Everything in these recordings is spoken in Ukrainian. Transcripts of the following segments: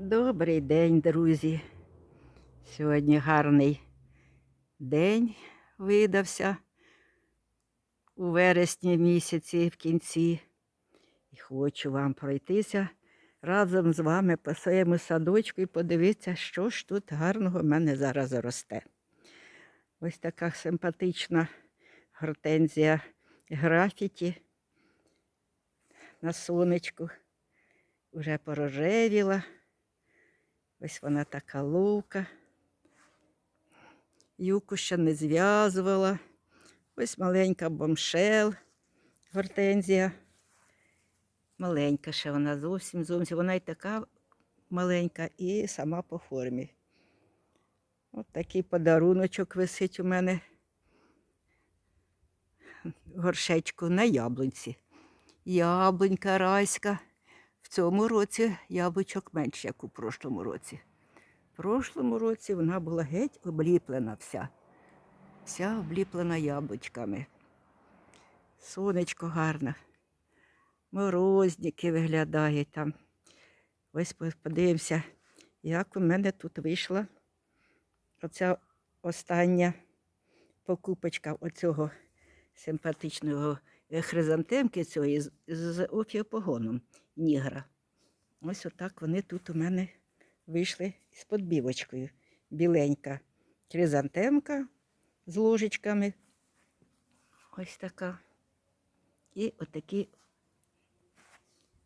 Добрий день, друзі. Сьогодні гарний день видався у вересні місяці в кінці. І хочу вам пройтися разом з вами по своєму садочку і подивитися, що ж тут гарного в мене зараз росте. Ось така симпатична гортензія графіті на сонечку. Уже порожевіла. Ось вона така ловка. Юку ще не зв'язувала. Ось маленька бомшел, гортензія. Маленька ще вона зовсім зовсім. Вона і така маленька, і сама по формі. От такий подаруночок висить у мене горшечку на яблунці. Яблунька райська. В цьому році яблучок менше, як у прошлому році. В прошлому році вона була геть обліплена вся. Вся обліплена яблучками. Сонечко гарне. Морозники виглядають там. Ось по- подивимося, як у мене тут вийшла оця остання покупочка оцього симпатичного хризантемки цієї з, з опіопогоном нігра. Ось отак вони тут у мене вийшли з подбівочкою. Біленька хризантемка з ложечками. Ось така. І отакий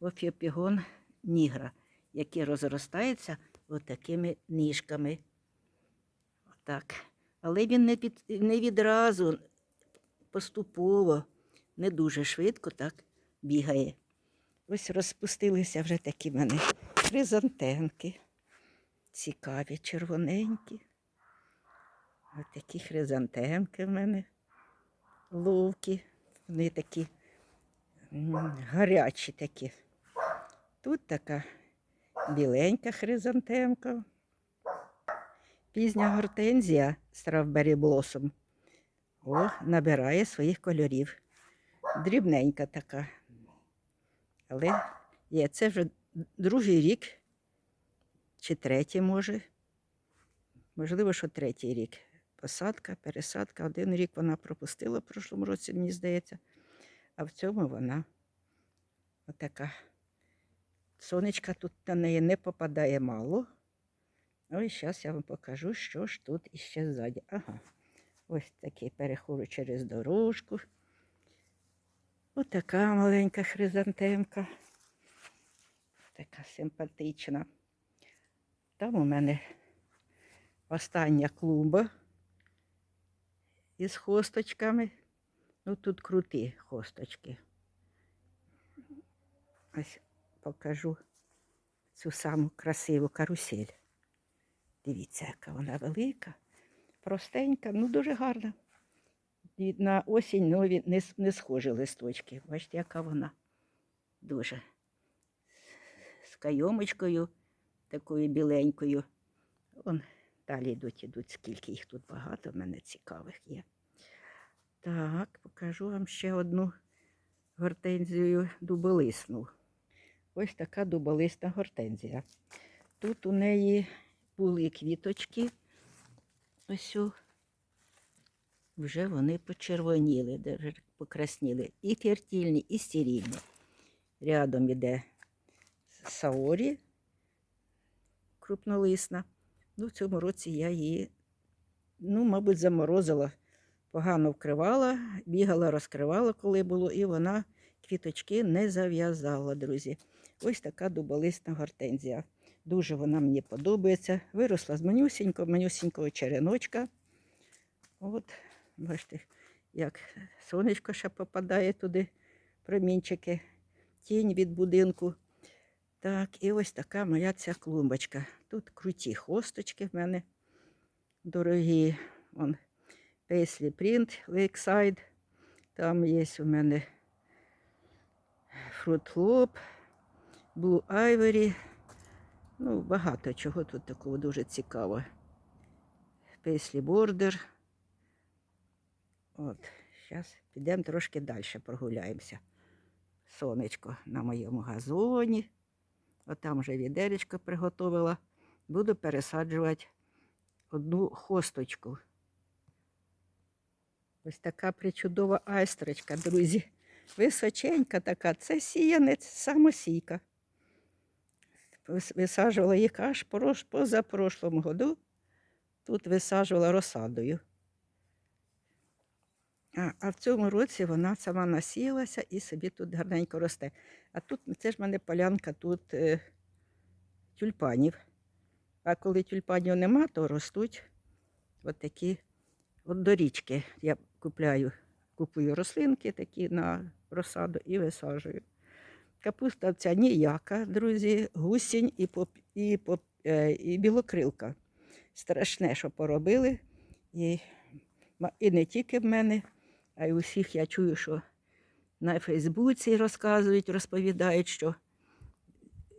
офіопігон нігра, який розростається отакими ніжками. Отак. Але він не, під, не відразу, поступово, не дуже швидко так бігає. Ось розпустилися вже такі мене хризантемки. Цікаві, червоненькі. Ось такі хризантемки в мене ловкі. Вони такі гарячі такі. Тут така біленька хризантемка. Пізня гортензія Strawberry Blossom. О, набирає своїх кольорів. Дрібненька така. Але є це вже другий рік, чи третій, може. Можливо, що третій рік. Посадка, пересадка. Один рік вона пропустила в прошлому році, мені здається. А в цьому вона отака. Сонечка тут на неї не попадає мало. Ось зараз я вам покажу, що ж тут іще ззаді. Ага. Ось такий переходу через дорожку. Отака маленька хризантемка. Така симпатична. Там у мене остання клумба із хосточками. Ну, тут круті хосточки. Ось покажу цю саму красиву карусель. Дивіться, яка вона велика, простенька, ну дуже гарна. І на осінь нові не, не схожі листочки. Бачите, яка вона дуже з кайомочкою, такою біленькою. Вон далі йдуть, ідуть, скільки їх тут багато, в мене цікавих є. Так, покажу вам ще одну гортензію дуболисну. Ось така дуболисна гортензія. Тут у неї були квіточки. Ось о. Вже вони почервоніли, покрасніли. І фертильні, і стерильні. Рядом іде саорі крупнолисна. Ну, в цьому році я її, ну, мабуть, заморозила, погано вкривала, бігала, розкривала, коли було, і вона квіточки не зав'язала, друзі. Ось така дуболисна гортензія. Дуже вона мені подобається. Виросла з манюсінького, манюсінького череночка. От, бачите, як сонечко ще попадає туди, промінчики, тінь від будинку. Так, і ось така моя ця клумбочка. Тут круті хосточки в мене дорогі. Вон Paisley Print Lakeside. Там є у мене Loop, Blue Ivory. Ну, багато чого тут такого дуже цікавого. Paisley Border. От, зараз підемо трошки далі прогуляємося. Сонечко на моєму газоні. Отам вже відеречко приготувала. Буду пересаджувати одну хосточку. Ось така причудова айстрочка, друзі. Височенька така, це сіянець, самосійка. Вис- Висаджувала їх аж позапрошлому году. Тут висаджувала розсадою. А, в цьому році вона сама насіялася і собі тут гарненько росте. А тут це ж в мене полянка тут е, тюльпанів. А коли тюльпанів нема, то ростуть от такі от до річки. Я купляю, купую рослинки такі на розсаду і висаджую. Капуста ця ніяка, друзі, гусінь і, поп, і, поп, е, і білокрилка. Страшне, що поробили. І, і не тільки в мене, а й усіх я чую, що на Фейсбуці розказують, розповідають, що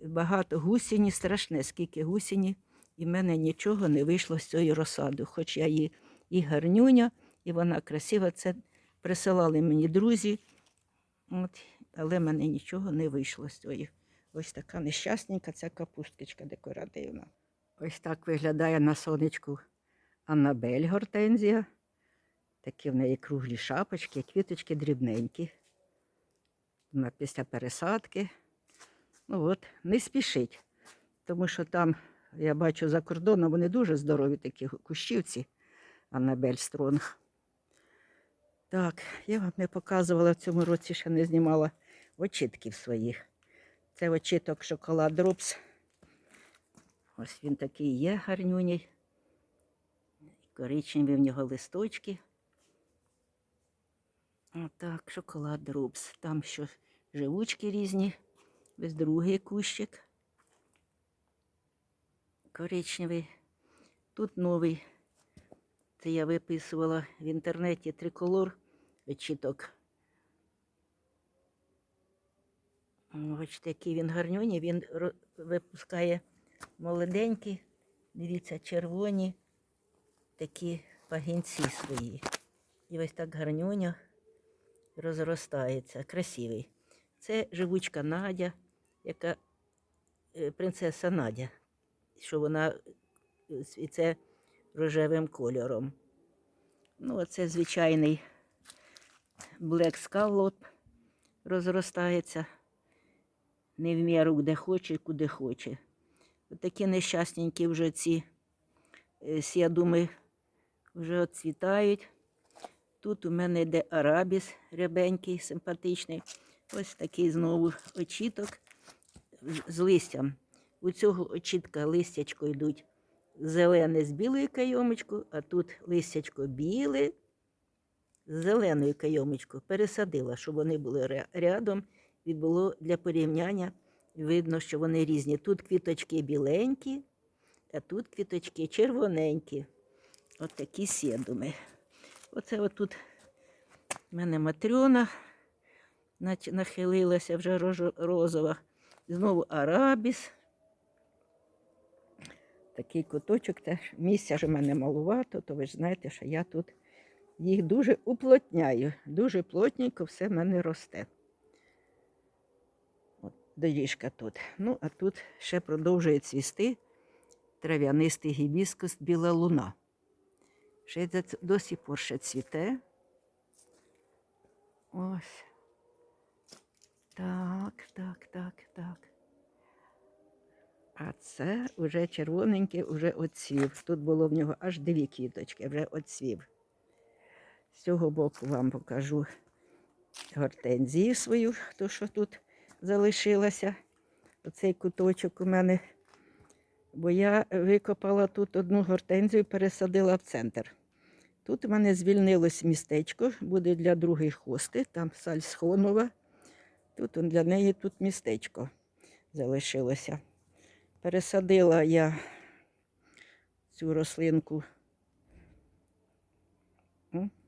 багато гусіні, страшне, скільки гусіні, і в мене нічого не вийшло з цієї розсади. Хоч я її і гарнюня, і вона красива. Це присилали мені друзі, от, але в мене нічого не вийшло з цієї. Ось така нещасненька ця капусточка декоративна. Ось так виглядає на сонечку Аннабель гортензія. Такі в неї круглі шапочки, квіточки дрібненькі. Вона після пересадки. Ну от, не спішить, тому що там, я бачу, за кордоном вони дуже здорові такі кущівці, Аннабель Стронг. Так, я вам не показувала в цьому році, ще не знімала очітків своїх. Це очіток шоколад Дропс. Ось він такий є гарнюній. Коричневі в нього листочки. Отак, шоколад Дропс. Там що живучки різні. Ось другий кущик. Коричневий. Тут новий. Це я виписувала в інтернеті триколор очіток. Бачите, який він гарнюній, він випускає молоденькі, дивіться, червоні такі пагінці свої. І ось так гарнюня розростається, красивий. Це живучка Надя, яка е, принцеса Надя, що вона цвіте рожевим кольором. Ну, оце звичайний Black Scallop розростається. Не в міру, де хоче, куди хоче. От такі нещасненькі вже ці е, сіадуми вже оцвітають. Тут у мене йде арабіс рябенький, симпатичний. Ось такий знову очіток з- листям. У цього очітка листячко йдуть зелене з білою кайомочкою, а тут листячко біле з зеленою кайомочкою. Пересадила, щоб вони були рядом і було для порівняння видно, що вони різні. Тут квіточки біленькі, а тут квіточки червоненькі. От такі сєдуми. Оце отут в мене матрьона нахилилася вже розова. Знову арабіс. Такий куточок теж. Місця ж у мене малувато, то ви ж знаєте, що я тут їх дуже уплотняю. Дуже плотненько все в мене росте. От доріжка тут. Ну, а тут ще продовжує цвісти трав'янистий гібіскус біла луна. Ще до, ц- до сих пор ще цвіте. Ось. Так, так, так, так. А це вже червоненький, вже оцвів. Тут було в нього аж дві квіточки, вже оцвів. З цього боку вам покажу гортензію свою, то що тут залишилася. Оцей куточок у мене. Бо я викопала тут одну гортензію, пересадила в центр. Тут у мене звільнилось містечко, буде для другої хости, там сальсхонова. Тут для неї тут містечко залишилося. Пересадила я цю рослинку.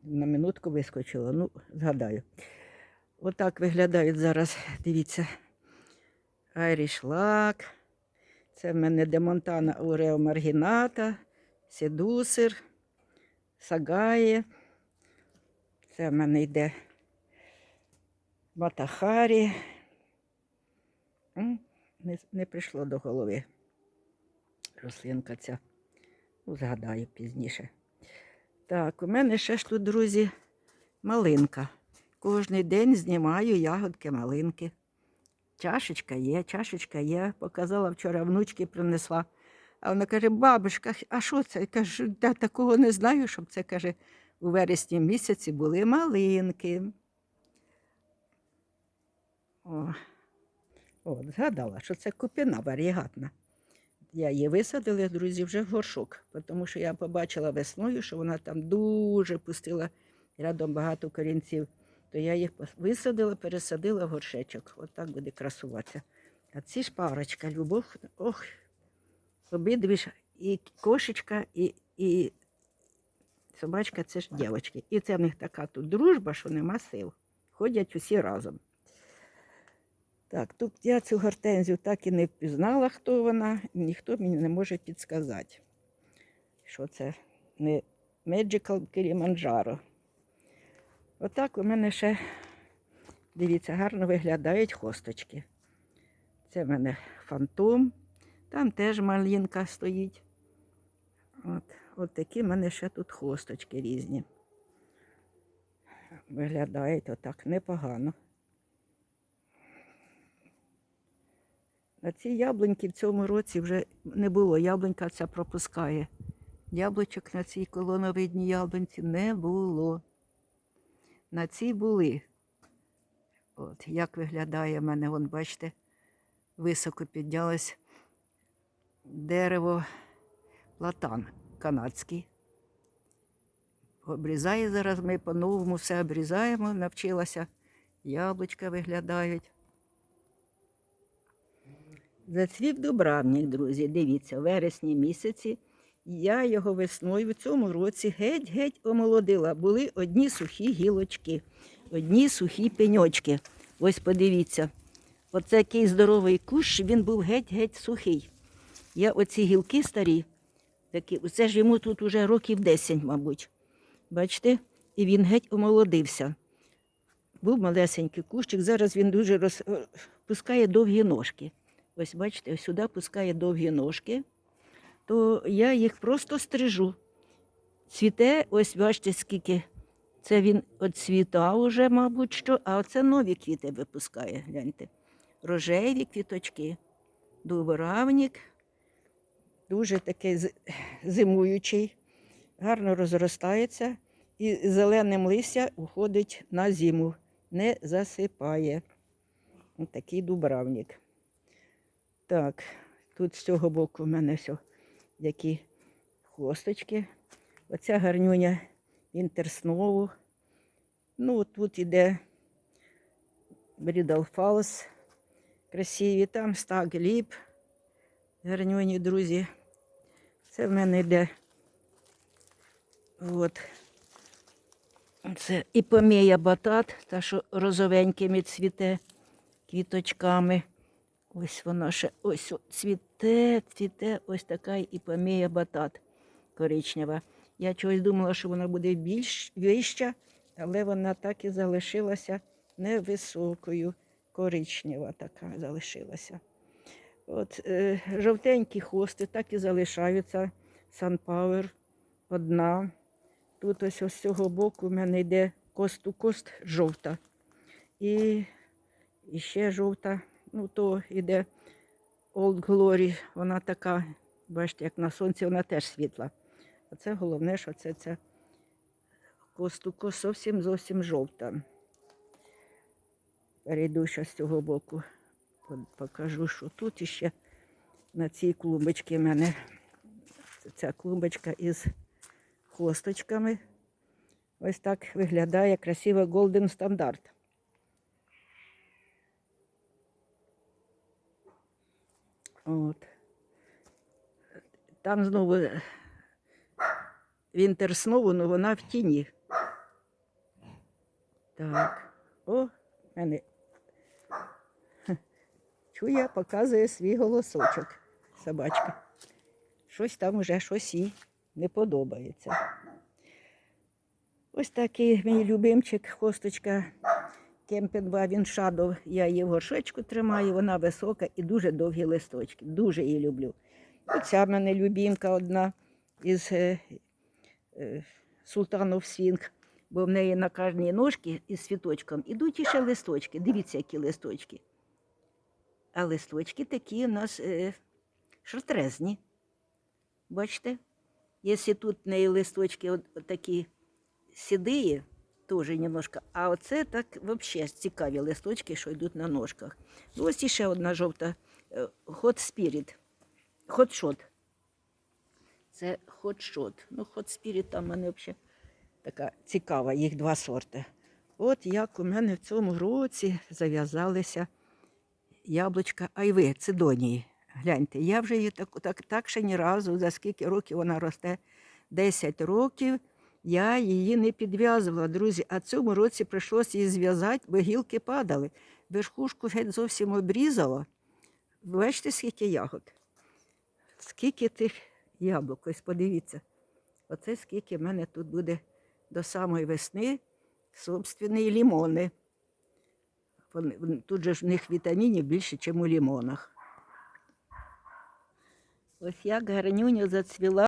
На минутку вискочила, ну, згадаю. Отак виглядають зараз, дивіться, Lack. Це в мене демонтана Урео Маргіната, Седусер, Сагає. Це в мене йде Матахарі. Не, не прийшло до голови. Рослинка ця. Ну, згадаю пізніше. Так, у мене ще ж тут, друзі, малинка. Кожний день знімаю ягодки малинки. Чашечка є, чашечка є. Показала вчора внучки принесла. А вона каже, бабушка, а що це? Я кажу, я такого не знаю, щоб це каже, у вересні місяці були малинки. О, от, згадала, що це купина варігатна. Я її висадила, друзі, вже в горшок, тому що я побачила весною, що вона там дуже пустила рядом багато корінців. То я їх висадила, пересадила в горшечок. От так буде красуватися. А ці ж парочка, любов, ох, обидві ж і кошечка, і, і собачка це ж дівчатки. І це в них така тут дружба, що нема сил. Ходять усі разом. Так, тут я цю гортензію так і не впізнала, хто вона, ніхто мені не може підсказати, що це не Magical Kilimanjaro. Отак у мене ще, дивіться, гарно виглядають хосточки. Це в мене фантом, там теж малинка стоїть. От, от такі в мене ще тут хосточки різні. Виглядають отак непогано. А ці яблуньки в цьому році вже не було. Яблунька ця пропускає. Яблучок на цій колоновидній яблунці не було. На цій були. От, як виглядає в мене, вон, бачите, високо піднялось дерево платан канадський. Обрізає зараз ми по-новому все обрізаємо, навчилася. Яблучка виглядають. Зацвів дубравник, друзі. Дивіться, в вересні місяці я його весною в цьому році геть-геть омолодила. Були одні сухі гілочки, одні сухі пеньочки. Ось подивіться. Оце який здоровий кущ, він був геть-геть сухий. Я оці гілки старі, такі, це ж йому тут уже років 10, мабуть. Бачите? І він геть омолодився. Був малесенький кущик, зараз він дуже роз... е, пускає довгі ножки. Ось бачите, сюди пускає довгі ножки, то я їх просто стрижу. Цвіте, ось бачите, скільки. Це він оцвітав уже, мабуть, що, а оце нові квіти випускає, гляньте. Рожеві квіточки, дубравник, дуже такий зимуючий, гарно розростається і зеленим листя уходить на зиму, не засипає. Такий дубравник. Так, тут з цього боку в мене все які хосточки. Оця гарнюня інтерснову. Ну, от тут іде Брідал Фаус. Красиві, там стаг ліп. Гарнюні, друзі. Це в мене йде. От. Це іпомея батат, та що розовенькими цвіте квіточками. Ось воно ще ось цвіте, цвіте, ось така іпомея батат коричнева. Я чогось думала, що вона буде більш вища, але вона так і залишилася невисокою, коричнева така залишилася. От е, жовтенькі хости так і залишаються. Sunpower одна. Тут ось ось з цього боку в мене йде кост у кост жовта. І, і ще жовта. Ну, то йде Old Glory, вона така, бачите, як на сонці, вона теж світла. А це головне, що це ця костуко зовсім зовсім жовта. Перейду ще з цього боку. Покажу, що тут іще на цій клумбочці в мене ця клумбочка із хосточками. Ось так виглядає красиво Golden Standard. От. Там знову е, Вінтер знову, але вона в тіні. Так. О, мене. Чує, показує свій голосочок. Собачка. Щось там уже щось їй не подобається. Ось такий мій любимчик, хосточка Кемпінга він шадов. Я її в горшечку тримаю, вона висока і дуже довгі листочки. Дуже її люблю. Оця в мене любімка одна із е, е, Султанов Свінг, бо в неї на кожній ножці із цвіточком ідуть іще листочки. Дивіться, які листочки. А листочки такі у нас е, шартрезні. Бачите? Якщо тут в неї листочки от, от такі сідиї, теж немножко, а оце так взагалі цікаві листочки, що йдуть на ножках. Ну, ось іще одна жовта Hot Spirit. Hot Shot. Це Hot Shot. Ну, Hot Spirit там в мене взагалі така цікава, їх два сорти. От як у мене в цьому році зав'язалися яблучка айви цидонії. Гляньте, я вже її так, так, так ще ні разу, за скільки років вона росте, 10 років, я її не підв'язувала, друзі. А цьому році прийшлося її зв'язати, бо гілки падали. Верхушку геть зовсім обрізала. Бачите, скільки ягод? Скільки тих яблук, ось подивіться. Оце скільки в мене тут буде до самої весни собственні лімони. Тут же ж в них вітамінів більше, ніж у лімонах. Ось як гарнюня зацвіла.